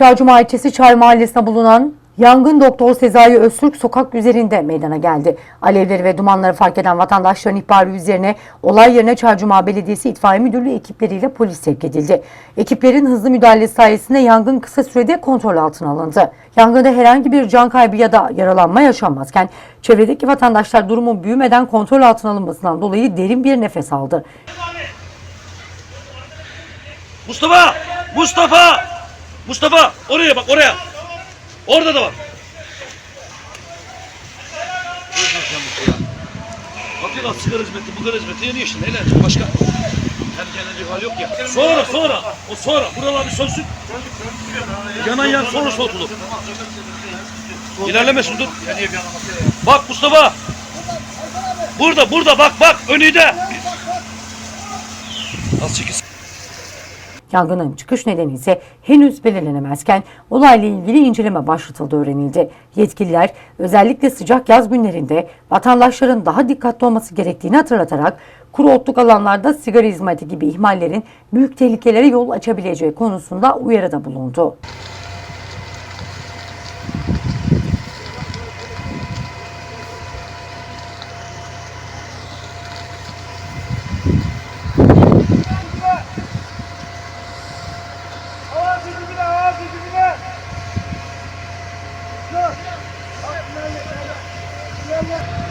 Çağcuma ilçesi Çay Mahallesi'nde bulunan yangın doktor Sezai Öztürk sokak üzerinde meydana geldi. Alevleri ve dumanları fark eden vatandaşların ihbarı üzerine olay yerine Çağcuma Belediyesi İtfaiye Müdürlüğü ekipleriyle polis sevk edildi. Ekiplerin hızlı müdahalesi sayesinde yangın kısa sürede kontrol altına alındı. Yangında herhangi bir can kaybı ya da yaralanma yaşanmazken çevredeki vatandaşlar durumun büyümeden kontrol altına alınmasından dolayı derin bir nefes aldı. Mustafa! Mustafa! Mustafa! Oraya bak oraya. Orada da var. Bakın al sigara hizmeti, bu kadar hizmeti yeni işte. Neyle? Başka? Kendi kendine hal yok ya. Sonra sonra. O sonra. Buralar bir sönsün. Yanan yan sonra soğutulur. İlerlemesin dur. Bak Mustafa. Burada burada bak bak önünde. Az çekil. Yangının çıkış nedeni ise henüz belirlenemezken olayla ilgili inceleme başlatıldığı öğrenildi. Yetkililer özellikle sıcak yaz günlerinde vatandaşların daha dikkatli olması gerektiğini hatırlatarak kuru otluk alanlarda sigara hizmeti gibi ihmallerin büyük tehlikelere yol açabileceği konusunda uyarıda bulundu. Yeah, you.